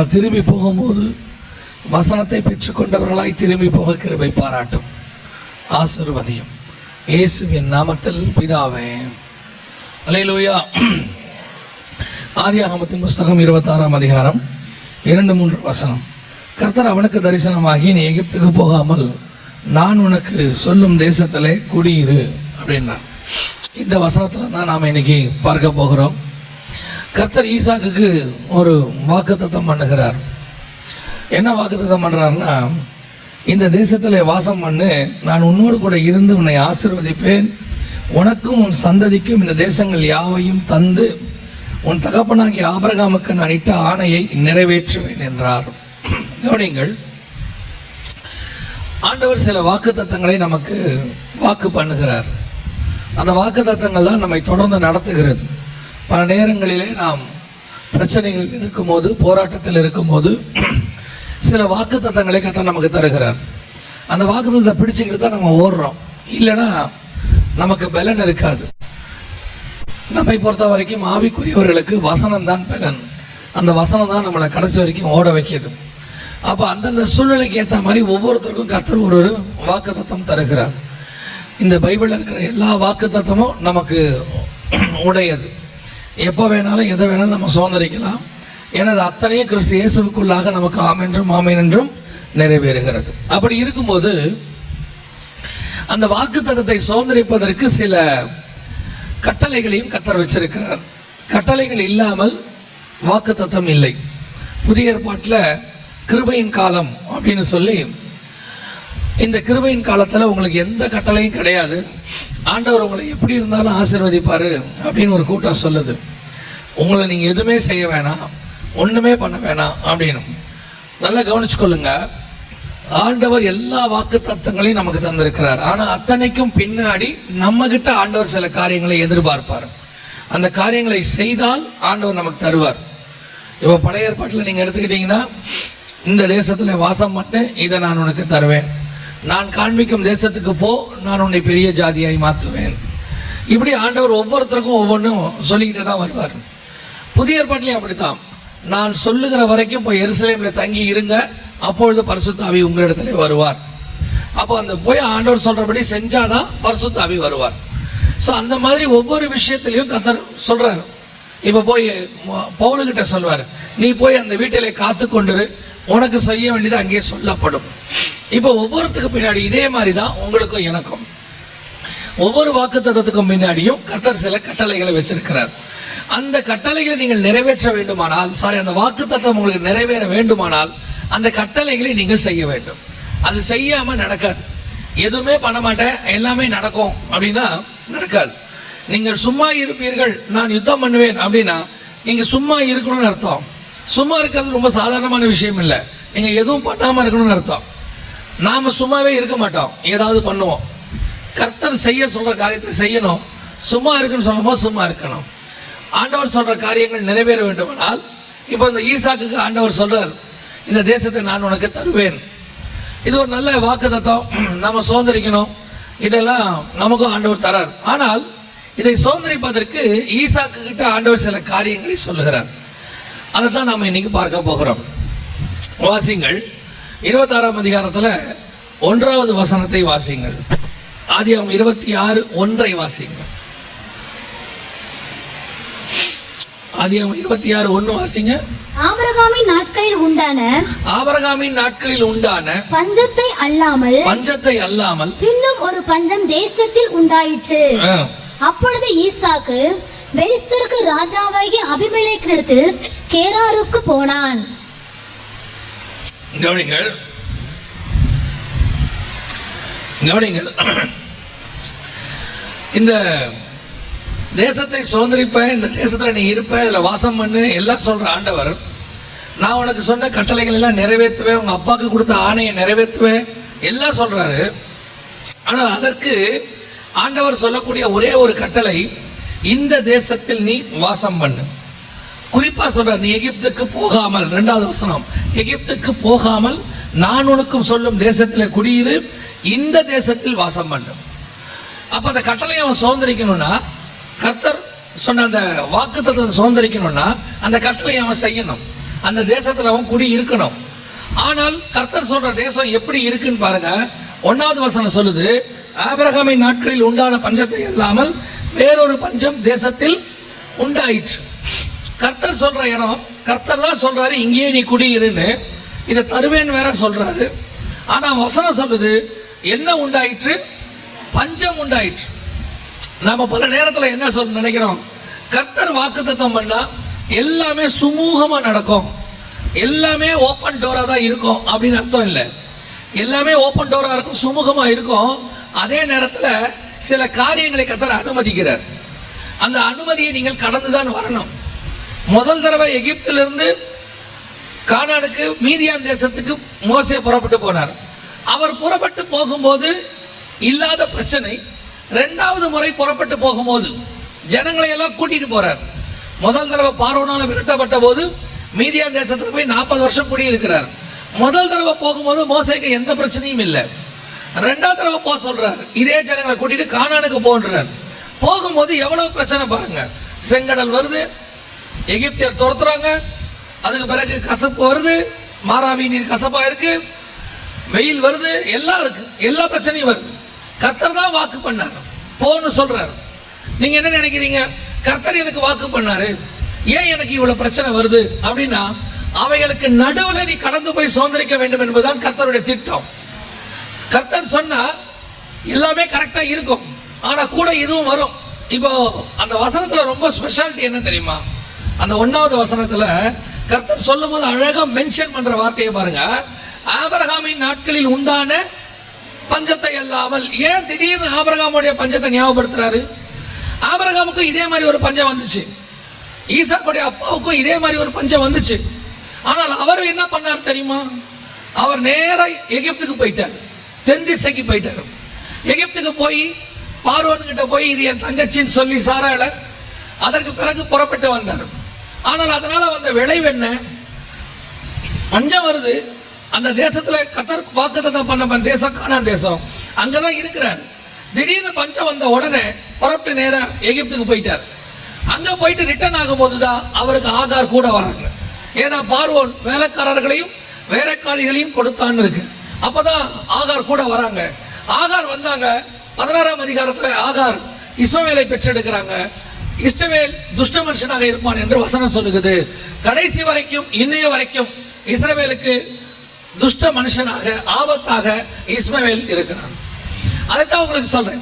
நாங்கள் திரும்பி போகும்போது வசனத்தை பெற்றுக்கொண்டவர்களாய் திரும்பி போக கிருபை பாராட்டும். ஆசிர்வதியும். இயேசுவின் நாமத்தில் பிதாவே. அலையிலூயா ஆதியாகமத்தின் புஸ்தகம் இருபத்தாறாம் அதிகாரம் இரண்டு மூன்று வசனம். கர்த்தர் அவனுக்கு தரிசனமாகி நீ எகிப்துக்கு போகாமல் நான் உனக்கு சொல்லும் தேசத்திலே குடியிரு அப்படின்னா இந்த வசனத்தில் தான் நாம் இன்னைக்கு பார்க்க போகிறோம். கர்த்தர் ஈசாக்குக்கு ஒரு வாக்குத்தத்தம் பண்ணுகிறார். என்ன வாக்குத்தத்தம் பண்ணுறாருன்னா இந்த தேசத்தில் வாசம் பண்ணு நான் உன்னோடு கூட இருந்து உன்னை ஆசிர்வதிப்பேன். உனக்கும் உன் சந்ததிக்கும் இந்த தேசங்கள் யாவையும் தந்து உன் தகப்பனாகிய ஆபரகாமுக்கு நான் இட்ட ஆணையை நிறைவேற்றுவேன் என்றார். கவனிங்கள் ஆண்டவர் சில வாக்கு தத்தங்களை நமக்கு வாக்கு பண்ணுகிறார். அந்த வாக்கு தத்தங்கள் தான் நம்மை தொடர்ந்து நடத்துகிறது. பல நேரங்களிலே நாம் பிரச்சனைகள் இருக்கும்போது போராட்டத்தில் இருக்கும்போது சில வாக்கு தத்தங்களை கத்த நமக்கு தருகிறார். அந்த வாக்கு தத்தை பிடிச்சிக்கிட்டு தான் நம்ம ஓடுறோம். இல்லைன்னா நமக்கு பலன் இருக்காது. நம்மை பொறுத்த வரைக்கும் ஆவிக்குரியவர்களுக்கு வசனம் தான் பலன். அந்த வசனம் தான் நம்மளை கடைசி வரைக்கும் ஓட வைக்கிது. அப்போ அந்தந்த சூழ்நிலைக்கு ஏற்ற மாதிரி ஒவ்வொருத்தருக்கும் கர்த்தர் ஒரு ஒரு வாக்கு தத்துவம் தருகிறார். இந்த பைபிளில் இருக்கிற எல்லா வாக்கு தத்துவமும் நமக்கு உடையது. எப்போ வேணாலும் எதை வேணாலும் நம்ம சுதந்திரிக்கலாம். எனது அத்தனையும் கிறிஸ்து இயேசுவுக்குள்ளாக நமக்கு ஆமென்றும் ஆமேன் என்றும் நிறைவேறுகிறது. அப்படி இருக்கும்போது அந்த வாக்கு தத்தத்தை சுதந்திரிப்பதற்கு சில கட்டளைகளையும் கத்தர் வச்சிருக்கிறார். கட்டளைகள் இல்லாமல் வாக்கு தத்தம் இல்லை. புதிய ஏற்பாட்டில் கிருபையின் காலம் அப்படின்னு சொல்லி இந்த கிருபையின் காலத்தில் உங்களுக்கு எந்த கட்டளையும் கிடையாது. ஆண்டவர் உங்களை எப்படி இருந்தாலும் ஆசீர்வதிப்பார் அப்படின்னு ஒரு கூட்டம் சொல்லுது. உங்களை நீங்கள் எதுவுமே செய்ய வேணாம் ஒன்றுமே பண்ண வேணாம் அப்படின்னு. நல்லா கவனிச்சுக்கொள்ளுங்க. ஆண்டவர் எல்லா வாக்கு தத்தங்களையும் நமக்கு தந்திருக்கிறார். ஆனால் அத்தனைக்கும் பின்னாடி நம்மக்கிட்ட ஆண்டவர் சில காரியங்களை எதிர்பார்ப்பார். அந்த காரியங்களை செய்தால் ஆண்டவர் நமக்கு தருவார். இப்போ பழைய ஏற்பாட்டில் நீங்கள் எடுத்துக்கிட்டீங்கன்னா இந்த தேசத்தில் வாசம் பண்ணு இதை நான் உனக்கு தருவேன். நான் காண்பிக்கும் தேசத்துக்கு போ நான் உன்னை பெரிய ஜாதியாய் மாற்றுவேன். இப்படி ஆண்டவர் ஒவ்வொருத்தருக்கும் ஒவ்வொன்றும் சொல்லிக்கிட்டே தான் வருவார். புதிய ஏற்பாட்டிலையும் அப்படித்தான். நான் சொல்லுகிற வரைக்கும் போய் எருசலேமில் தங்கி இருங்க அப்பொழுது பரிசுத்தாவி உங்களிடத்துல வருவார். அப்போ அந்த போய் ஆண்டவர் சொல்கிறபடி செஞ்சாதான் பரிசுத்தாவி வருவார். ஸோ அந்த மாதிரி ஒவ்வொரு விஷயத்துலையும் கத்தர் சொல்கிறார் இப்போ போய் பவுலுக்கிட்ட சொல்வார் நீ போய் அந்த வீட்டிலே காத்து கொண்டு உனக்கு செய்ய வேண்டியது அங்கேயே சொல்லப்படும். இப்போ ஒவ்வொருத்துக்கு பின்னாடி இதே மாதிரி தான் உங்களுக்கும் எனக்கும். ஒவ்வொரு வாக்குத்தத்தத்துக்கும் பின்னாடியும் கர்த்தர் சில கட்டளைகளை வச்சிருக்கிறார். அந்த கட்டளைகளை நீங்கள் நிறைவேற்ற வேண்டுமானால் சாரி அந்த வாக்குத்தத்தம் உங்களுக்கு நிறைவேற வேண்டுமானால் அந்த கட்டளைகளை நீங்கள் செய்ய வேண்டும். அது செய்யாமல் நடக்காது. எதுவுமே பண்ண மாட்டேன் எல்லாமே நடக்கும் அப்படின்னா நடக்காது. நீங்கள் சும்மா இருப்பீர்கள் நான் யுத்தம் பண்ணுவேன் அப்படின்னா நீங்கள் சும்மா இருக்கணும்னு அர்த்தம். சும்மா இருக்கிறது ரொம்ப சாதாரணமான விஷயம் இல்லை. நீங்கள் எதுவும் பண்ணாமல் இருக்கணும்னு அர்த்தம். நாம் சும்மாவே இருக்க மாட்டோம். ஏதாவது பண்ணுவோம். கர்த்தர் செய்ய சொல்கிற காரியத்தை செய்யணும். சும்மா இருக்குன்னு சொல்லும்போது சும்மா இருக்கணும். ஆண்டவர் சொல்கிற காரியங்கள் நிறைவேற வேண்டுமானால் இப்போ இந்த ஈசாக்குக்கு ஆண்டவர் சொல்கிறார் இந்த தேசத்தை நான் உனக்கு தருவேன். இது ஒரு நல்ல வாக்குத்தத்தம். நம்ம சுதந்திரிக்கணும். இதெல்லாம் நமக்கும் ஆண்டவர் தரார். ஆனால் இதை சுதந்திரிப்பதற்கு ஈசாக்கு கிட்ட ஆண்டவர் சில காரியங்களை சொல்லுகிறார். அதை தான் நாம் இன்னைக்கு பார்க்க போகிறோம். வாசிங்கள். இருபத்தாறாம் அதிகாரத்தில் ஒன்றாவது வசனத்தை வாசிங்கள் ஆதியாகம் இருபத்தி ஆறு ஒன்றை வாசிங்கள் ஆதியாகம் இருபத்தி ஆறு ஒன்று வாசிங்க. ஆபிரகாமின் நாட்களில் உண்டான ஆபரகாமின் நாட்களில் உண்டான பஞ்சத்தை அல்லாமல் பஞ்சத்தை அல்லாமல் பின்னும் ஒரு பஞ்சம் தேசத்தில் உண்டாயிற்று. அப்பொழுது ஈசாக்கு பெலிஸ்தருக்கு ராஜாவாகிய அபிமெலேக்கிடத்தில் கேராருக்கு போனான். கவனிங்கள். கவனிங்கள். இந்த தேசத்தை சுதந்திரிப்ப இந்த தேசத்தில் நீ இருப்ப இதில் வாசம் பண்ணு எல்லாம் சொல்கிற ஆண்டவர். நான் உனக்கு சொன்ன கட்டளைகள் எல்லாம் நிறைவேற்றுவேன் உங்கள் அப்பாவுக்கு கொடுத்த ஆணையை நிறைவேற்றுவேன் எல்லாம் சொல்கிறாரு ஆனால் அதற்கு ஆண்டவர் சொல்லக்கூடிய ஒரே ஒரு கட்டளை இந்த தேசத்தில் நீ வாசம் பண்ணு. குறிப்பா சொல்றார் நீ எகிப்துக்கு போகாமல் ரெண்டாவது வசனம் எகிப்துக்கு போகாமல் நான் உனக்கும் சொல்லும் தேசத்தில் குடியிரு இந்த தேசத்தில் வாசம் பண்ணும். அப்ப அந்த கட்டளையை அவன் சுதந்திரிக்கணும்னா கர்த்தர் சொன்ன அந்த வாக்குத்தத்தை சுதந்திரிக்கணும்னா அந்த கட்டளையை அவன் செய்யணும். அந்த தேசத்தில் அவன் குடி இருக்கணும். ஆனால் கர்த்தர் சொல்ற தேசம் எப்படி இருக்குன்னு பாருங்க. ஒன்னாவது வசனம் சொல்லுது ஆபிரகாமின் நாட்களில் உண்டான பஞ்சத்தை இல்லாமல் வேறொரு பஞ்சம் தேசத்தில் உண்டாயிற்று. கர்த்தர் சொல்ற இடம் கர்த்தர் தான் சொல்றாரு இங்கேயே நீ குடியிருன்னு. இதை தருவேன் வேற சொல்றாரு. ஆனா வசனம் சொல்லுது என்ன உண்டாயிற்று? பஞ்சம் உண்டாயிற்று. நாம பல நேரத்தில் என்ன சொல்ல நினைக்கிறோம்? கர்த்தர் வாக்குத்தத்தம் பண்ணா எல்லாமே சுமூகமா நடக்கும். எல்லாமே ஓப்பன் டோரா தான் இருக்கும் அப்படின்னு அர்த்தம் இல்லை. எல்லாமே ஓப்பன் டோரா இருக்கும் சுமூகமா இருக்கும். அதே நேரத்தில் சில காரியங்களை கர்த்தர் அனுமதிக்கிறார். அந்த அனுமதியை நீங்கள் கடந்துதான் வரணும். முதல் தடவை எகிப்திலிருந்து கானாடுக்கு மீதியான் தேசத்துக்கு மோசே புறப்பட்டு போனார். அவர் புறப்பட்டு போகும்போது இல்லாத பிரச்சனை. ரெண்டாவது முறை புறப்பட்டு போகும்போது ஜனங்களை எல்லாம் கூட்டிட்டு போறார். முதல் தடவை பார்வனால விரட்டப்பட்ட போது மீதியான் தேசத்தில் போய் நாற்பது வருஷம் குடியிருக்கிறார். முதல் தடவை போகும்போது மோசைக்கு எந்த பிரச்சனையும் இல்லை. ரெண்டாவது தடவை போக சொல்றாரு. இதே ஜனங்களை கூட்டிட்டு கானானுக்கு போன்றார். போகும்போது எவ்வளவு பிரச்சனை பாருங்க. செங்கடல் வருது எகிப்தியர் துரத்துறாங்க. அதுக்கு பிறகு கசப்பு வருது. மாறாவி நீர் கசப்பா இருக்கு. வெயில் வருது. எல்லாம் இருக்கு. எல்லா பிரச்சனையும் வருது. கர்த்தர் தான் வாக்கு பண்ணார். போன்னு சொல்றாரு. நீங்க என்ன நினைக்கிறீங்க? கர்த்தர் எனக்கு வாக்கு பண்ணாரு. ஏன் எனக்கு இவ்வளவு பிரச்சனை வருது? அப்படின்னா அவைகளுக்கு நடுவில் நீ கடந்து போய் சுதந்திரிக்க வேண்டும் என்பதுதான் கர்த்தருடைய திட்டம். கர்த்தர் சொன்னா எல்லாமே கரெக்டா இருக்கும். ஆனா கூட இதுவும் வரும். இப்போ அந்த வசனத்துல ரொம்ப ஸ்பெஷாலிட்டி என்ன தெரியுமா? அந்த ஒன்னாவது வசனத்துல கர்த்தர் சொல்லும் போது அழகா மென்ஷன் பண்ற வார்த்தையை பாருங்க. ஆபிரகாமின் நாட்களில் உண்டான பஞ்சத்தை அல்லாமல் ஏன் திடீர்னு ஆபரகாமுடைய பஞ்சத்தை ஞாபகப்படுத்துறாரு? ஆபரகாமுக்கும் இதே மாதிரி ஒரு பஞ்சம் வந்துச்சு. ஈசாக்குடைய அப்பாவுக்கும் இதே மாதிரி ஒரு பஞ்சம் வந்துச்சு. ஆனால் அவர் என்ன பண்ணார் தெரியுமா? அவர் நேராக எகிப்துக்கு போயிட்டார். தென் திசைக்கு போயிட்டார். எகிப்துக்கு போய் பார்வன்கிட்ட போய் இது என் தங்கச்சின்னு சொல்லி சாரால அதற்கு பிறகு புறப்பட்டு வந்தார். ஆனால் அதனால வந்த விளைவு என்ன? பஞ்சம் வருது. அந்த தேசத்துல கத்தர் வாக்குத்தத்தம் பண்ண தேசம் காணா தேசம். அங்கதான் இருக்கிறார். திடீர்னு பஞ்சம் வந்த உடனே புறப்பட்டு நேரா எகிப்துக்கு போயிட்டார். அங்க போயிட்டு ரிட்டர்ன் ஆகும்போது தான் அவருக்கு ஆதார் கூட வராங்க. ஏன்னா பார்வோன் வேலைக்காரர்களையும் வேலைக்காரிகளையும் கொடுத்தான்னு இருக்கு. அப்பதான் ஆகார் கூட வராங்க. ஆகார் வந்தாங்க. பதினாறாம் அதிகாரத்துல ஆகார் இஸ்மவேலை பெற்றெடுக்கிறாங்க. இஸ்ரவேல் துஷ்ட மனுஷனாக இருப்பான் என்று வசனம் சொல்லுகிறது. கடைசி வரைக்கும் இன்னைய வரைக்கும் இஸ்ரவேலுக்கு துஷ்ட மனுஷனாக ஆபத்தாக இஸ்மவேல் இருக்கிறான். அதைத்தான் உங்களுக்கு சொல்றேன்.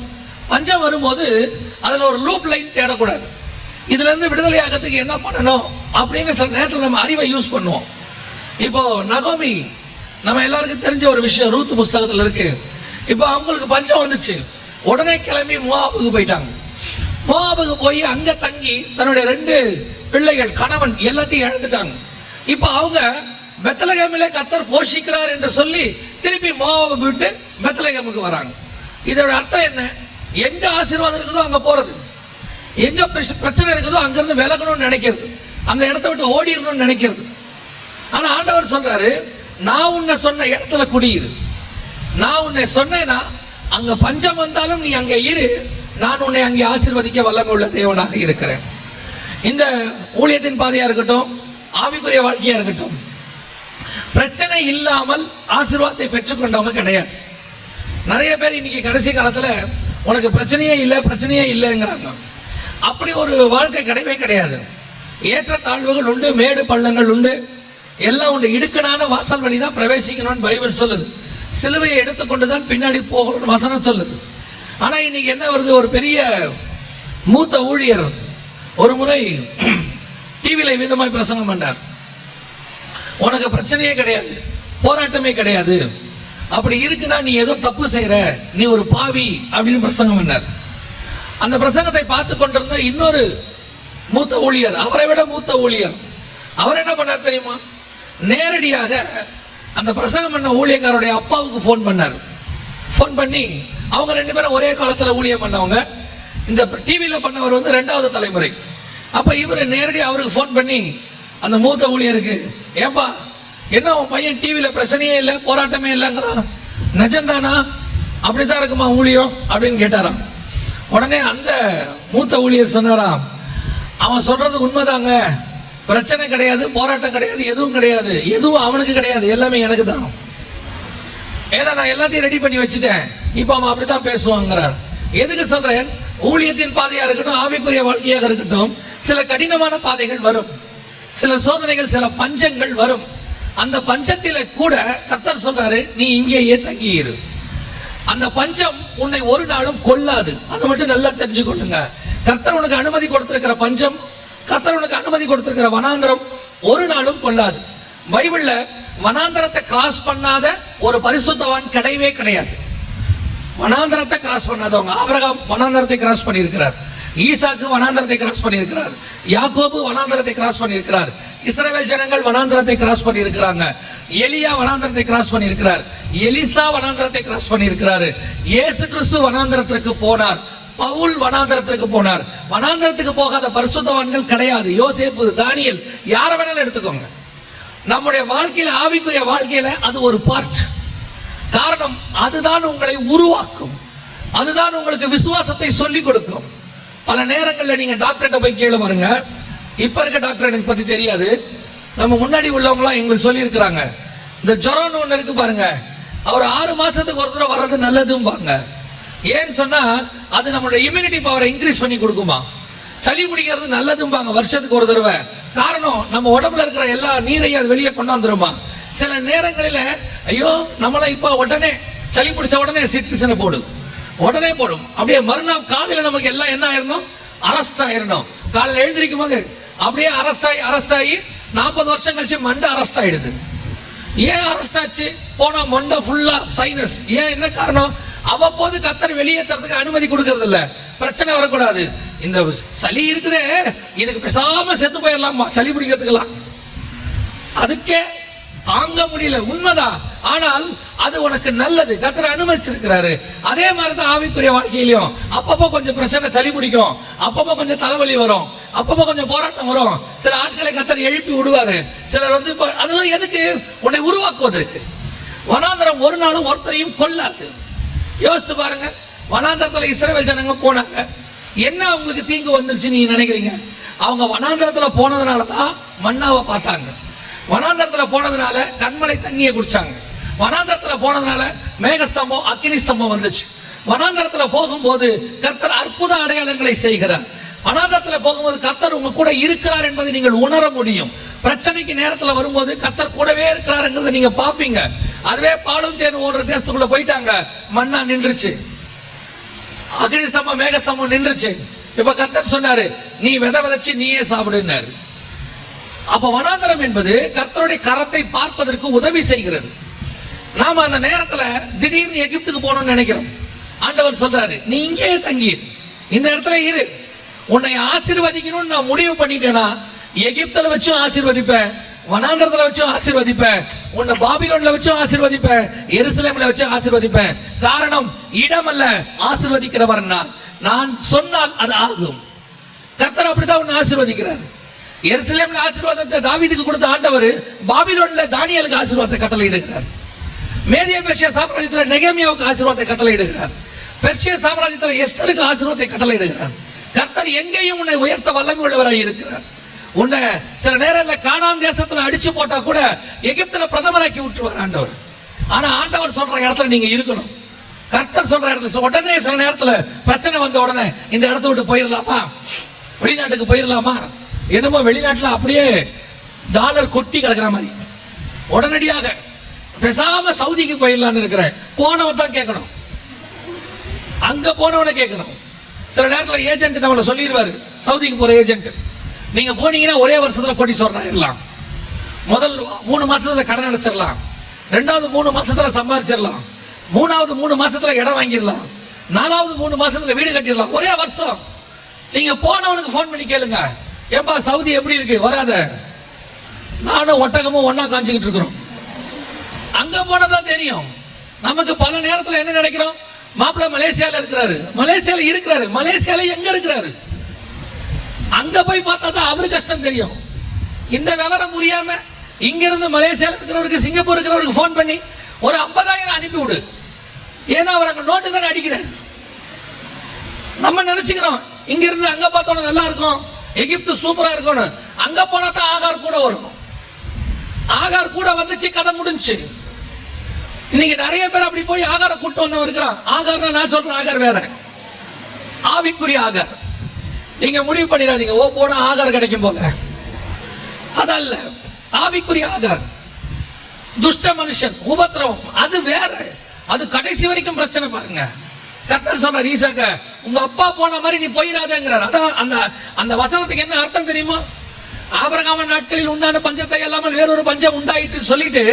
பஞ்சம் வரும்போது அதில் ஒரு லூப் லைன் தேடக்கூடாது. இதுல இருந்து விடுதலை ஆகிறதுக்கு என்ன பண்ணணும்? அப்படின்னு சில நேரத்தில் நம்ம அறிவை யூஸ் பண்ணுவோம். இப்போ நகோமி நம்ம எல்லாருக்கும் தெரிஞ்ச ஒரு விஷயம் ரூத் புஸ்தகத்தில் இருக்கு. இப்போ அவங்களுக்கு பஞ்சம் வந்துச்சு. உடனே கிளம்பி முவாபுக்கு போயிட்டாங்க. மோவாபுக்கு போய் அங்க தங்கி தன்னுடைய ரெண்டு பிள்ளைகள் கணவன் எல்லாத்தையும் இழந்துட்டாங்க. இப்போ அவங்க பெத்தலகேமிலே கத்தர் போஷிக்கிறார் என்று சொல்லி திருப்பி மோவாபு விட்டு பெத்தலகமுக்கு வராங்க. இதோட அர்த்தம் என்ன? எங்க ஆசீர்வாதம் இருக்குதோ அங்க போறது. எங்க பிரச்சனை இருக்குதோ அங்கிருந்து விலகணும்னு நினைக்கிறது. அந்த இடத்த விட்டு ஓடிடணும்னு நினைக்கிறது. ஆனா ஆண்டவர் சொல்றாரு நான் உன்னை சொன்ன இடத்துல குடியிரு. நான் உன்னை சொன்னேன்னா அங்க பஞ்சம் வந்தாலும் நீ அங்க இரு. நான் உன்னை அங்கே ஆசிர்வதிக்க வல்லமை உள்ள தேவனாக இருக்கிறேன். இந்த ஊழியத்தின் பாதையாக இருக்கட்டும் ஆவிக்குரிய வாழ்க்கையாக இருக்கட்டும் பிரச்சனை இல்லாமல் ஆசீர்வாதத்தை பெற்றுக்கொண்டவங்க கிடையாது. நிறைய பேர் இன்னைக்கு கடைசி காலத்தில் உனக்கு பிரச்சனையே இல்லை பிரச்சனையே இல்லைங்கிறாங்க. அப்படி ஒரு வாழ்க்கை கிடையவே கிடையாது. ஏற்ற தாழ்வுகள் உண்டு மேடு பள்ளங்கள் உண்டு. எல்லாம் உண்டு. இடுக்கனான வாசல் வழி தான் பிரவேசிக்கணும்னு பைபிள் சொல்லுது. சிலுவையை எடுத்துக்கொண்டு தான் பின்னாடி போகணும்னு வசனம் சொல்லுது. ஆனால் இன்னைக்கு என்ன வருது? ஒரு பெரிய மூத்த ஊழியர் ஒரு முறை டிவியில் விதமாய் பிரசங்கம் பண்ணார். உனக்கு பிரச்சனையே கிடையாது போராட்டமே கிடையாது. அப்படி இருக்குன்னா நீ ஏதோ தப்பு செய்கிற நீ ஒரு பாவி அப்படின்னு பிரசங்கம் பண்ணார். அந்த பிரசங்கத்தை பார்த்து கொண்டிருந்த இன்னொரு மூத்த ஊழியர் அவரை விட மூத்த ஊழியர் அவர் என்ன பண்ணார் தெரியுமா? நேரடியாக அந்த பிரசங்கம் பண்ண ஊழியக்காரருடைய அப்பாவுக்கு ஃபோன் பண்ணார். ஃபோன் பண்ணி அவங்க ரெண்டு பேரும் ஒரே காலத்தில் ஊழியம் பண்ணவங்க. இந்த டிவியில் பண்ணவர் வந்து ரெண்டாவது தலைமுறை. அப்போ இவர் நேரடியாக அவருக்கு ஃபோன் பண்ணி அந்த மூத்த ஊழியருக்கு ஏப்பா என்ன உன் பையன் டிவியில் பிரச்சனையே இல்லை போராட்டமே இல்லைங்கிறான் நிஜம்தானா? அப்படித்தான் இருக்குமா ஊழியம்? அப்படின்னு கேட்டாராம். உடனே அந்த மூத்த ஊழியர் சொன்னாராம் அவன் சொல்கிறது உண்மைதாங்க. பிரச்சனை கிடையாது போராட்டம் கிடையாது எதுவும் கிடையாது. எதுவும் அவனுக்கு கிடையாது எல்லாமே எனக்கு தான். ஏன்னா நான் எல்லாத்தையும் ரெடி பண்ணி வச்சுட்டேன். இப்போ அவன் அப்படித்தான் பேசுவாங்கிறார். எதுக்கு சொல்றேன்? ஊழியத்தின் பாதையா இருக்கட்டும் ஆவிக்குரிய வாழ்க்கையாக இருக்கட்டும் சில கடினமான பாதைகள் வரும். சில சோதனைகள் சில பஞ்சங்கள் வரும். அந்த பஞ்சத்தில கூட கர்த்தர் சொல்றாரு நீ இங்கேயே தங்கியிரு. அந்த பஞ்சம் உன்னை ஒரு நாளும் கொல்லாது. அதை மட்டும் நல்லா தெரிஞ்சுக்கொள்ளுங்க. கர்த்தர் உனக்கு அனுமதி கொடுத்திருக்கிற பஞ்சம் கர்த்தர் உனக்கு அனுமதி கொடுத்திருக்கிற வனாந்திரம் ஒரு நாளும் கொள்ளாது பைபிள்ல வனாந்தரத்தை கிராஸ் பண்ணாத ஒரு பரிசுத்தவான் கிடையவே கிடையாது. வனாந்தரத்தை கிராஸ் பண்ணாதவங்க. ஆபிரகாம் வனாந்தரத்தை கிராஸ் பண்ணியிருக்கிறார். ஈசாக்கு வனாந்தரத்தை கிராஸ் பண்ணியிருக்கிறார். யாக்கோபு வனாந்தரத்தை கிராஸ் பண்ணியிருக்கிறார். இஸ்ரேல் ஜனங்கள் வனாந்தரத்தை கிராஸ் பண்ணியிருக்கிறாங்க. எலியா வனாந்தரத்தை கிராஸ் பண்ணியிருக்கிறார். எலிசா வனாந்தரத்தை கிராஸ் பண்ணியிருக்கிறாரு. இயேசு கிறிஸ்து வனாந்தரத்திற்கு போனார். பவுல் வனாந்தரத்திற்கு போனார். வனாந்தரத்துக்கு போகாத பரிசுத்தவான்கள் கிடையாது. யோசேப்பு தானியல் யாரை வேணாலும் எடுத்துக்கோங்க. நம்முடைய வாழ்க்கையில் ஆவிக்குரிய வாழ்க்கையில் அது ஒரு பார்ட் காரணம் அதுதான் உங்களை உருவாக்கும். அதுதான் உங்களுக்கு விசுவாசத்தை சொல்லிக் கொடுக்கும். பல நேரங்களில் நீங்கள் டாக்டர்கிட்ட போய் கீழே பாருங்க. இப்போ இருக்க டாக்டர் எனக்கு பற்றி தெரியாது. நம்ம முன்னாடி உள்ளவங்களாம் எங்களுக்கு சொல்லியிருக்கிறாங்க. இந்த ஜுரம்னு ஒன்று இருக்கு பாருங்க. அவர் ஆறு மாதத்துக்கு ஒரு தடவை வர்றது நல்லதும்பாங்க. ஏன்னு சொன்னால் அது நம்மளோட இம்யூனிட்டி பவரை இன்க்ரீஸ் பண்ணி கொடுக்குமா? சளி பிடிக்கிறது நல்லதும்பாங்க வருஷத்துக்கு ஒரு தடவை. காரணம் நம்ம உடம்புல இருக்கிற எல்லா நீரையும் அது வெளியே கொண்டு வந்துருமா? சில நேரங்களில் ஐயோ நம்மள இப்போ உடனே சளி பிடிச்ச உடனே சிட்ரிசனை போடும் உடனே போடும். அப்படியே மறுநாள் காலையில் நமக்கு எல்லாம் என்ன ஆயிரணும்? அரெஸ்ட் ஆயிரணும். காலையில் எழுந்திருக்கும் போது அப்படியே அரெஸ்ட் ஆகி அரெஸ்ட் ஆகி நாற்பது வருஷம் கழிச்சு மண்டை அரெஸ்ட் ஆயிடுது. ஏன் அரெஸ்ட் ஆச்சு? போனால் மண்டை ஃபுல்லாக சைனஸ் ஏன் என்ன காரணம்? அவ்வப்போது கத்தர் வெளியேற்றுறதுக்கு அனுமதி கொடுக்கறது இல்ல பிரச்சனை வரக்கூடாது. இந்த சளி இருக்குதே இதுக்கு பேசாம செத்து போயிடலாமா? சளி பிடிக்கிறதுக்கெல்லாம். அதுக்கே தாங்க முடியல. உண்மைதான். ஆனால் அது உனக்கு நல்லது. கத்தர் அனுமதிச்சிருக்கிறாரு. அதே மாதிரி தான் ஆவிக்குரிய வாழ்க்கையிலையும். அப்பப்போ கொஞ்சம் பிரச்சனை சளி பிடிக்கும். அப்பப்போ கொஞ்சம் தலைவலி வரும். அப்பப்போ கொஞ்சம் போராட்டம் வரும். சில ஆட்களை கத்தர் எழுப்பி விடுவாரு. சிலர் வந்து அதெல்லாம் எதுக்கு? உன்னை உருவாக்குவதற்கு. வனாந்தரம் ஒரு நாளும் ஒருத்தரையும் கொல்லாது. யோசிச்சு பாருங்க. வனாந்தரத்தில் இஸ்ரேல் ஜனங்க போனாங்க. என்ன அவங்களுக்கு தீங்கு வந்துருச்சு நீங்க நினைக்கிறீங்க? அவங்க வனாந்தரத்தில் போனதுனால தான் மன்னாவை பார்த்தாங்க. வனாந்தரத்தில் போனதுனால கண்மலை தண்ணியை குடிச்சாங்க. வனாந்தரத்தில் போனதுனால மேகஸ்தம்பம் அக்கினி ஸ்தம்பம் வந்துச்சு. வனாந்தரத்தில் போகும்போது கர்த்தர் அற்புத அடையாளங்களை செய்கிறார். வனாந்தரத்தில் போகும்போது கர்த்தர் உங்க கூட இருக்கிறார் என்பதை நீங்கள் உணர முடியும். பிரச்சனைக்கு நேரத்தில் வரும்போது கர்த்தர் கூடவே இருக்கிறாருங்கிறத நீங்க பார்ப்பீங்க. அதுவே பாலும் தேன் ஓடுற தேசத்துக்குள்ள போயிட்டாங்க. மண்ணா நின்றுச்சு. அக்னி மேகசமம் மேகஸ்தம்பம் நின்றுச்சு. இப்ப கர்த்தர் சொன்னாரு நீ வித விதைச்சு நீயே சாப்பிடுனாரு அப்ப வனாந்தரம் என்பது கர்த்தருடைய கரத்தை பார்ப்பதற்கு உதவி செய்கிறது. நாம அந்த நேரத்துல திடீர்னு எகிப்துக்கு போகணும்னு நினைக்கிறோம். ஆண்டவர் சொல்றாரு நீ இங்கே தங்கி இந்த இடத்துல இரு. உன்னை ஆசீர்வதிக்கணும்னு நான் முடிவு பண்ணிட்டேனா? எகிப்தில் வச்சும் ஆசீர்வதிப்பேன். வனாந்தரத்துல வச்சும் ஆசீர்வதிப்பேன். உன்னை பாபிலோன்ல வச்சும் ஆசிர்வதிப்பேன். எருசலேம்ல வச்சும் ஆசிர்வதிப்பேன். காரணம் இடம் அல்ல ஆசிர்வதிக்கிறவர் நான். நான் சொன்னால் அது ஆகும். கர்த்தர் அப்படிதான் உன்னை ஆசிர்வதிக்கிறார். எருசலேம்ல ஆசீர்வாதத்தை தாவிதுக்கு கொடுத்த ஆண்டவர் பாபிலோன்ல தானியலுக்கு ஆசீர்வாதத்தை கட்டளையிடுகிறார். மேதிய பெர்ஷிய சாம்ராஜ்யத்தில் நெகேமியாவுக்கு ஆசீர்வாதத்தை கட்டளையிடுகிறார். பெர்ஷிய சாம்ராஜ்யத்தில் எஸ்தருக்கு ஆசீர்வாதத்தை கட்டளையிடுகிறார். கர்த்தர் எங்கேயும் உன்னை உயர்த்த வல்லமை உள்ளவராக இருக்கிறார். உன்னை சில நேரத்துல கானான் தேசத்துல அடிச்சு போட்டா கூட எகிப்துல பிரதமராக்கி விட்டுருவார் ஆண்டவர். ஆனா ஆண்டவர் சொல்ற இடத்துல நீங்க இருக்கணும். கர்த்தர் சொல்ற இடத்துல உடனே சில நேரத்துல பிரச்சனை வந்த உடனே இந்த இடத்த விட்டு போயிடலாமா வெளிநாட்டுக்கு போயிடலாமா என்னமோ வெளிநாட்டுல அப்படியே டாலர் கொட்டி கிடக்குற மாதிரி. உடனடியாக பேசாம சவுதிக்கு போயிடலாம்னு இருக்கிறேன் போனவன் தான் கேட்கணும். அங்க போனவனை கேட்கணும். சில நேரத்துல ஏஜென்ட் நம்மளை சொல்லிடுவாரு. சவுதிக்கு போற ஏஜென்ட் நீங்க போனீங்கன்னா ஒரே வருஷத்துல கொடி சொல்றாயிடலாம் முதல் மூணு மாசத்துல கடன் அடைச்சிடலாம் ரெண்டாவது மூணு மாசத்துல சம்பாதிச்சிடலாம் மூணாவது மூணு மாசத்துல இடம் வாங்கிடலாம் நாலாவது மூணு மாசத்துல வீடு கட்டிடலாம் ஒரே வருஷம். நீங்க போனவனுக்கு ஃபோன் பண்ணி கேளுங்க. ஏப்பா சவுதி எப்படி இருக்கு? வராத. நானும் ஒட்டகமும் ஒன்னா காஞ்சிக்கிட்டு இருக்கிறோம். அங்க போனதான் தெரியும். நமக்கு பல நேரத்துல என்ன நினைக்கிறோம்? மாப்பிள்ள மலேசியால இருக்கிறாரு. மலேசியால இருக்கிறாரு. மலேசியால எங்க இருக்கிறாரு? அங்க போய் பார்த்தா தான் அவரு கஷ்டம் தெரியும். இந்த விவரம் புரியாம இங்க இருந்து இருக்கிறவருக்கு சிங்கப்பூர் இருக்கிறவருக்கு ஃபோன் பண்ணி ஒரு 50000 அனுப்பி விடு. ஏன்னா அவர் அங்க நோட்டு தானே அடிக்கிறார். நம்ம நினைச்சுக்கிறோம் இங்க இருந்து அங்க பார்த்தோம் நல்லா இருக்கும் எகிப்து சூப்பரா இருக்கணும் அங்க போனா தான் ஆகார் கூட வரும். ஆகார் கூட வந்துச்சு கதை முடிஞ்சுச்சு இன்னைக்கு நிறைய பேர் அப்படி போய் ஆகார கூட்டம் வந்தவன் இருக்கிறான். ஆகார்னா நான் சொல்றேன் ஆகார் வேற. ஆவிக்குரிய ஆகார். நீங்க முடிவு பண்ணிடாதீங்க. ஓ போனா ஆதார் கிடைக்கும் போங்க. அதல்ல ஆவிக்குரிய ஆதார். துஷ்ட மனுஷன் உபத்திரவம் அது வேற. அது கடைசி வரைக்கும் பிரச்சனை பாருங்க. கர்த்தர் சொன்னார் ஈசாக்க உங்க அப்பா போன மாதிரி நீ போயிடாதேங்கிறார். அதான் அந்த அந்த வசனத்துக்கு என்ன அர்த்தம் தெரியுமா? ஆபரகாம நாட்களில் உண்டான பஞ்சத்தை இல்லாமல் வேறொரு பஞ்சம் உண்டாயிட்டு சொல்லிட்டு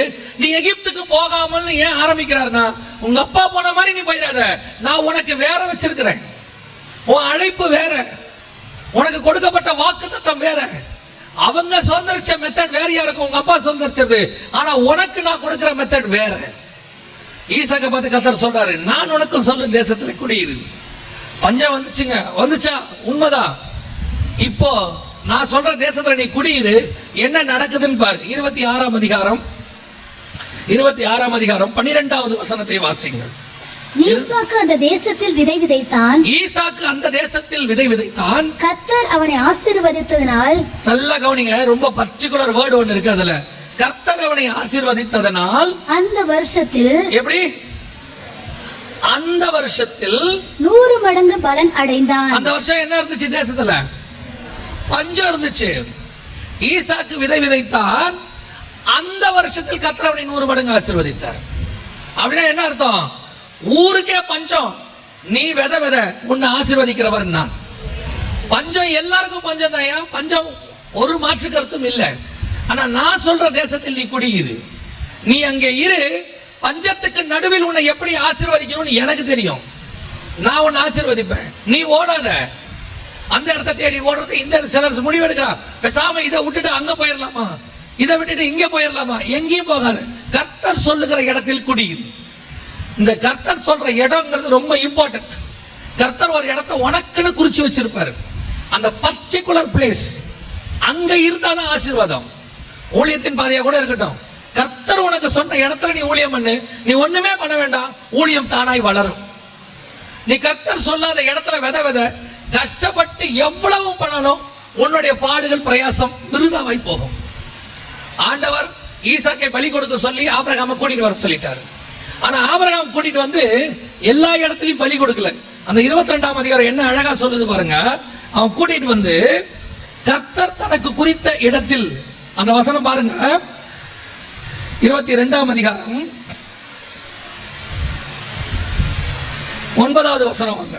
நீ எகிப்துக்கு போகாமல் ஏன் ஆரம்பிக்கிறார்னா உங்க அப்பா போன மாதிரி நீ போயிடாத. நான் உனக்கு வேற வச்சிருக்கிறேன். உன் அழைப்பு வேற. உனக்கு கொடுக்கப்பட்ட வாக்கு தத்தம் வேற. அவங்க சுதந்திரிச்ச மெத்தட் வேறையா இருக்கும்? உங்க அப்பா சுதந்திரிச்சது. ஆனா உனக்கு நான் கொடுக்கிற மெத்தட் வேற. ஈசாக்க பார்த்து கத்தர் சொல்றாரு நான் உனக்கும் சொல்லும் தேசத்துல குடியிரு. பஞ்சம் வந்துச்சுங்க. வந்துச்சா? உண்மைதான். இப்போ நான் சொல்ற தேசத்துல நீ குடியிரு. என்ன நடக்குதுன்னு பாரு. இருபத்தி ஆறாம் அதிகாரம். இருபத்தி ஆறாம் அதிகாரம் பன்னிரெண்டாவது வசனத்தை வாசிங்கள் ஈசாக்கு அந்த தேசத்தில் விதை விதைத்தான். ஈசாக்கு அந்த தேசத்தில் விதை விதைத்தான். கத்தர் அவனை ஆசீர்வதித்ததினால் நல்லா கவனிங்க ரொம்ப பர்டிகுலர் வேர்டு ஒன்று இருக்கு அதுல. கர்த்தர் அவனை ஆசீர்வதித்ததனால் அந்த வருஷத்தில் எப்படி? அந்த வருஷத்தில் நூறு மடங்கு பலன் அடைந்தான். அந்த வருஷம் என்ன இருந்துச்சு தேசத்துல? பஞ்சம் இருந்துச்சு. ஈசாக்கு விதை விதைத்தான். அந்த வருஷத்தில் கர்த்தர் அவனை நூறு மடங்கு ஆசீர்வதித்தார். அப்படின்னா என்ன அர்த்தம்? ஊருக்கே பஞ்சம். நீ வித வித உன்னை ஆசிர்வதிக்கிறவர் நான். பஞ்சம் எல்லாருக்கும் பஞ்சம் தாயா பஞ்சம் ஒரு மாற்று கருத்தும் இல்லை. ஆனா நான் சொல்ற தேசத்தில் நீ குடியிரு. நீ அங்கே இரு பஞ்சத்துக்கு நடுவில் உன்னை எப்படி ஆசிர்வதிக்கணும்னு எனக்கு தெரியும். நான் உன்னை ஆசீர்வதிப்பேன். நீ ஓடாத. அந்த இடத்த தேடி ஓடுறது இந்த சிலர் முடிவெடுக்கிறா பேசாம இதை விட்டுட்டு அங்க போயிடலாமா இதை விட்டுட்டு இங்க போயிடலாமா எங்கேயும் போகாது. கர்த்தர் சொல்லுகிற இடத்தில் குடியிரு. இந்த கர்த்தர் சொல்ற இடம்ங்கிறது ரொம்ப இம்பார்ட்டன்ட் கர்த்தர் ஒரு இடத்த உனக்குன்னு குறிச்சு வச்சிருப்பாரு. அந்த பர்டிகுலர் பிளேஸ் அங்க இருந்தாதான் ஆசீர்வாதம். ஊழியத்தின் பாதையா கூட இருக்கட்டும். கர்த்தர் உனக்கு சொன்ன இடத்துல நீ ஊழியம் பண்ணு. நீ ஒண்ணுமே பண்ண வேண்டாம். ஊழியம் தானாய் வளரும். நீ கர்த்தர் சொல்லாத இடத்துல வித வித. கஷ்டப்பட்டு எவ்வளவு பண்ணணும் உன்னுடைய பாடுகள் பிரயாசம் விருதாவாய் போகும். ஆண்டவர் ஈசாக்கை பலி கொடுக்க சொல்லி ஆபிரகாம கூட்டிட்டு வர சொல்லிட்டாரு. ஆனா ஆபரகாம் கூட்டிட்டு வந்து எல்லா இடத்துலயும் பலி கொடுக்கல. அந்த இருபத்தி ரெண்டாம் அதிகாரம் என்ன அழகா சொல்லுது பாருங்க. அவன் கூட்டிட்டு வந்து கர்த்தர் தனக்கு குறித்த இடத்தில் அந்த வசனம் பாருங்க. இருபத்தி ரெண்டாம் அதிகாரம் ஒன்பதாவது வசனம்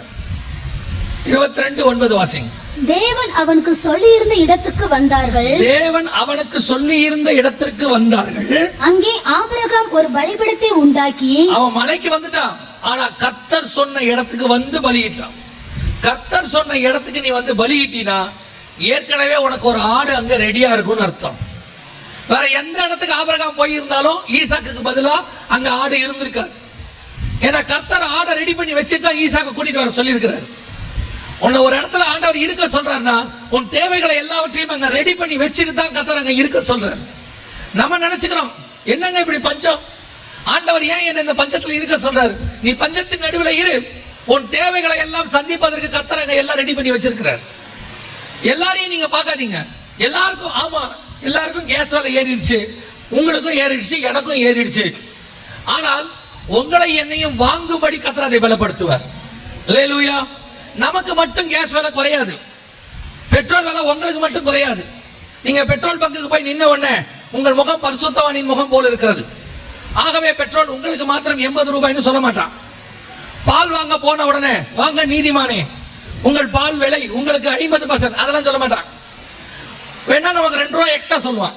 இருபத்தி ரெண்டு ஒன்பது வாசிங்க. தேவன் அவனுக்கு சொல்லியிருந்த இடத்துக்கு வந்தார்கள். தேவன் அவனுக்கு சொல்லி இருந்த இடத்திற்கு வந்தார்கள். அங்கே ஆபிரகாம் ஒரு பலிபீடத்தை உண்டாக்கி அவன் மலைக்கு வந்துட்டான். ஆனா கர்த்தர் சொன்ன இடத்துக்கு வந்து பலியிட்டான். கர்த்தர் சொன்ன இடத்துக்கு நீ வந்து பலியிட்டினா ஏற்கனவே உனக்கு ஒரு ஆடு அங்க ரெடியா இருக்கும்னு அர்த்தம். வேற எந்த இடத்துக்கு ஆபிரகாம் போயிருந்தாலும் ஈசாக்குக்கு பதிலா அங்க ஆடு இருந்திருக்காது. ஏன்னா கர்த்தர் ஆடை ரெடி பண்ணி வச்சுட்டு ஈசாக்கு கூட்டிட்டு வர சொல்லியிருக்கிறாரு. உன்னை ஒரு இடத்துல ஆண்டவர் இருக்க சொல்றாருன்னா உன் தேவைகளை எல்லாவற்றையும் அங்க ரெடி பண்ணி வச்சுட்டு தான் கத்தர் அங்க இருக்க சொல்றாரு. நம்ம நினைச்சுக்கிறோம் என்னங்க இப்படி பஞ்சம்? ஆண்டவர் ஏன் என்ன இந்த பஞ்சத்துல இருக்க சொல்றாரு? நீ பஞ்சத்தின் நடுவில் இரு. உன் தேவைகளை எல்லாம் சந்திப்பதற்கு கத்தர் அங்க எல்லாம் ரெடி பண்ணி வச்சிருக்கிறார். எல்லாரையும் நீங்க பார்க்காதீங்க. எல்லாருக்கும் ஆமா எல்லாருக்கும் கேஸ் விலை ஏறிடுச்சு. உங்களுக்கும் ஏறிடுச்சு எனக்கும் ஏறிடுச்சு. ஆனால் உங்களை என்னையும் வாங்கும்படி கத்தர் அதை பலப்படுத்துவார். அல்லேலூயா நமக்கு மட்டும் கேஸ் விலை குறையாது. பெட்ரோல் விலை உங்களுக்கு மட்டும் குறையாது. நீங்க பெட்ரோல் பங்குக்கு போய் நின்ன உடனே உங்கள் முகம் பரிசுத்தவானின் முகம் போல இருக்கிறது. ஆகவே பெட்ரோல் உங்களுக்கு மாத்திரம் எண்பது ரூபாய்னு சொல்ல மாட்டான். பால் வாங்க போன உடனே வாங்க நீதிமானே உங்கள் பால் விலை உங்களுக்கு ஐம்பது பர்சன்ட் அதெல்லாம் சொல்ல மாட்டான். வேணா நமக்கு ரெண்டு ரூபாய் எக்ஸ்ட்ரா சொல்லுவான்.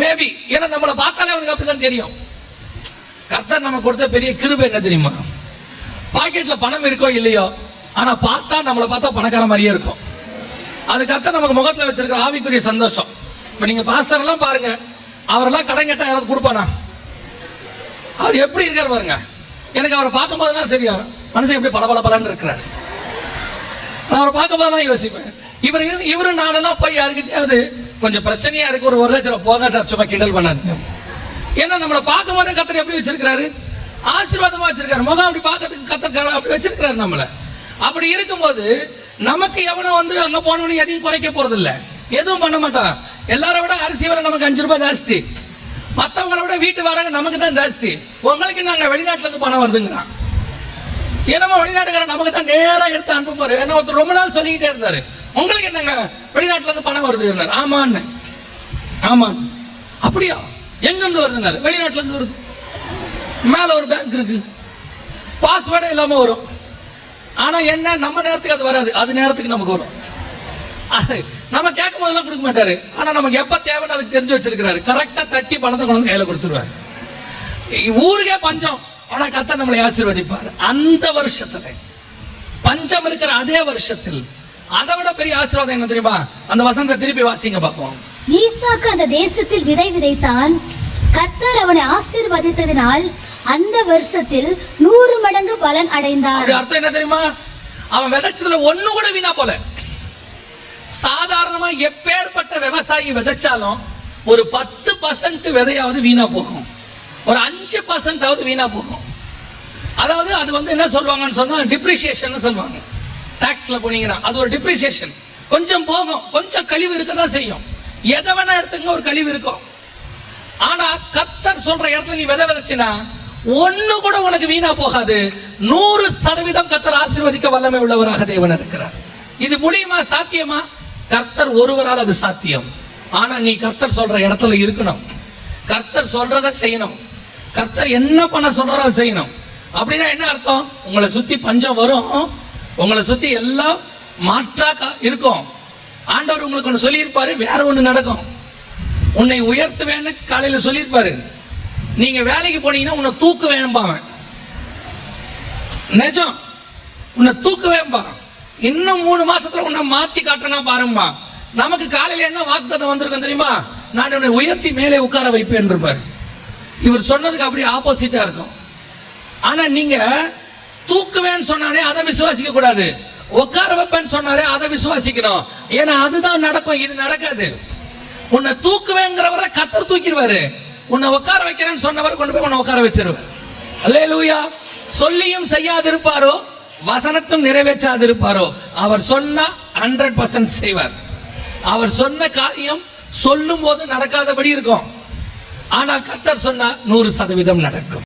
மேபி ஏன்னா நம்மளை பார்த்தாலே அவனுக்கு அப்படிதான் தெரியும். கர்த்தர் நம்ம கொடுத்த பெரிய கிருபை என்ன தெரியுமா? பாக்கெட்ல பணம் இருக்கோ இல்லையோ? ஆனா பார்த்தா நம்மளை பார்த்தா பணக்கார மாதிரியே இருக்கும். அது நமக்கு முகத்துல வச்சிருக்கிற ஆவிக்குரிய சந்தோஷம். இப்ப நீங்க பாஸ்டர் எல்லாம் பாருங்க. அவரெல்லாம் கடன் கேட்டா யாராவது கொடுப்பானா? அவர் எப்படி இருக்காரு பாருங்க. எனக்கு அவரை பார்க்கும் போதுதான் சரியா மனுஷன் எப்படி பல பல பலன்னு இருக்கிறாரு. நான் அவரை பார்க்கும் போது தான் யோசிப்பேன். இவர் இவரு நானெல்லாம் போய் யாருக்கிட்டையாவது கொஞ்சம் பிரச்சனையா இருக்கு ஒரு ஒரு லட்சம் போக சார் சும்மா கிண்டல் பண்ணாருங்க ஏன்னா நம்மளை பார்க்கும் போதே கத்தர் எப்படி வச்சிருக்கிறாரு? ஆசீர்வாதமா வச்சிருக்காரு. முகம் அப்படி பார்க்கறதுக்கு கத்தர் அப்படி வச்சிருக்கிறாரு நம்மளை. அப்படி இருக்கும்போது நமக்கு எவனும் வந்து அங்க போனவனு எதையும் குறைக்க போறது இல்லை எதுவும் பண்ண மாட்டான். எல்லாரை விட அரிசி விலை நமக்கு அஞ்சு ரூபாய் ஜாஸ்தி. மற்றவங்களை விட வீட்டு வாடகை நமக்கு தான் ஜாஸ்தி. உங்களுக்கு நாங்கள் வெளிநாட்டுலேருந்து பணம் வருதுங்கிறான். ஏன்னா வெளிநாட்டுக்காரன் நமக்கு தான் நேராக எடுத்து அனுப்புவாரு ஏன்னா ஒருத்தர் ரொம்ப நாள் சொல்லிக்கிட்டே இருந்தார். உங்களுக்கு என்னங்க வெளிநாட்டுல இருந்து பணம் வருது ஆமான்னு. ஆமாம் அப்படியா? எங்கேருந்து வருதுன்னாரு? வெளிநாட்டுல இருந்து வருது. மேல ஒரு பேங்க் இருக்கு. பாஸ்வேர்டே இல்லாம வரும். ஆனா என்ன நம்ம நேரத்துக்கு அது வராது. அது நேரத்துக்கு நமக்கு வரும். அது நம்ம கேட்கும் போதெல்லாம் கொடுக்க மாட்டாரு. ஆனா நமக்கு எப்ப தேவைன்னு அதுக்கு தெரிஞ்சு வச்சிருக்கிறாரு. கரெக்டா தட்டி பணத்தை கொண்டு வந்து கையில கொடுத்துருவாரு. ஊருக்கே பஞ்சம். ஆனா கத்த நம்மளை ஆசீர்வதிப்பார். அந்த வருஷத்துல பஞ்சம் இருக்கிற அதே வருஷத்தில் அதை விட பெரிய ஆசீர்வாதம் என்ன தெரியுமா? அந்த வசந்த திருப்பி வாசிங்க பார்ப்போம். ஈசாக்கு அந்த தேசத்தில் விதை விதைத்தான். கத்தர் அவனை ஆசீர்வதித்ததினால் அந்த வருஷத்தில் நூறு மடங்கு பலன் அடைந்தார். அர்த்தம் என்ன தெரியுமா? அவன் விதைச்சதுல ஒண்ணு கூட வீணா போல. சாதாரணமா எப்பேற்பட்ட விவசாயி விதைச்சாலும் ஒரு பத்து பர்சன்ட் விதையாவது வீணா போகும். ஒரு அஞ்சு பர்சன்டாவது வீணா போகும். அதாவது அது வந்து என்ன சொல்லுவாங்கன்னு சொன்னா டிப்ரிசியேஷன் சொல்லுவாங்க. டாக்ஸ்ல போனீங்கன்னா அது ஒரு டிப்ரிசியேஷன் கொஞ்சம் போகும். கொஞ்சம் கழிவு இருக்க தான் செய்யும். எதை வேணா எடுத்துங்க ஒரு கழிவு இருக்கும். ஆனா கத்தர் சொல்ற இடத்துல நீ விதை விதைச்சினா ஒண்ணு கூட உனக்கு வீணா போகாது. நூறு சதவீதம் கத்தர் ஆசீர்வதிக்க வல்லமை உள்ளவராக தேவன் இருக்கிறார். இது முடியுமா சாத்தியமா? கர்த்தர் ஒருவரால் அது சாத்தியம். ஆனா நீ கர்த்தர் சொல்ற இடத்துல இருக்கணும். கர்த்தர் சொல்றத செய்யணும். கர்த்தர் என்ன பண்ண சொல்றாரோ அதை செய்யணும். அப்படின்னா என்ன அர்த்தம்? உங்களை சுத்தி பஞ்சம் வரும். உங்களை சுத்தி எல்லாம் மாற்றா இருக்கும். ஆண்டவர் உங்களுக்கு ஒன்று சொல்லியிருப்பாரு வேற ஒன்று நடக்கும். உன்னை உயர்த்துவேன்னு காலையில் சொல்லியிருப்பாரு. நீங்க வேலைக்கு போனீங்கன்னா உன்னை தூக்கு வேணும்பாவன் நிஜம். உன்னை தூக்கு வேம்பா இன்னும் மூணு மாசத்துல உன்னை மாத்தி காட்டுறனா பாரும்பா. நமக்கு காலையில என்ன வாக்குத்தத்தம் வந்திருக்கும் தெரியுமா? நான் உன்னை உயர்த்தி மேலே உட்கார வைப்பேன் இருப்பார் இவர் சொன்னதுக்கு அப்படியே ஆப்போசிட்டா இருக்கும். ஆனா நீங்க தூக்குவேன்னு சொன்னாரே அதை விசுவாசிக்க கூடாது. உட்கார வைப்பேன்னு சொன்னாரே அதை விசுவாசிக்கணும். ஏன்னா அதுதான் நடக்கும் இது நடக்காது. உன்னை தூக்குவேங்கிறவரை கத்தர் தூக்கிடுவாரு. உன்னை உட்கார வைக்கிறேன்னு சொன்னவர் கொண்டு போய் உன்னை உட்கார வச்சிருவார். அல்லேலூயா. சொல்லியும் செய்யாதிருப்பாரோ வசனத்தும் நிறைவேற்றாதிருப்பாரோ. அவர் சொன்னா ஹண்ட்ரட் பர்சன்ட் செய்வார். அவர் சொன்ன காரியம் சொல்லும் போது நடக்காதபடி இருக்கும். ஆனால் கத்தர் சொன்னா நூறு சதவீதம் நடக்கும்.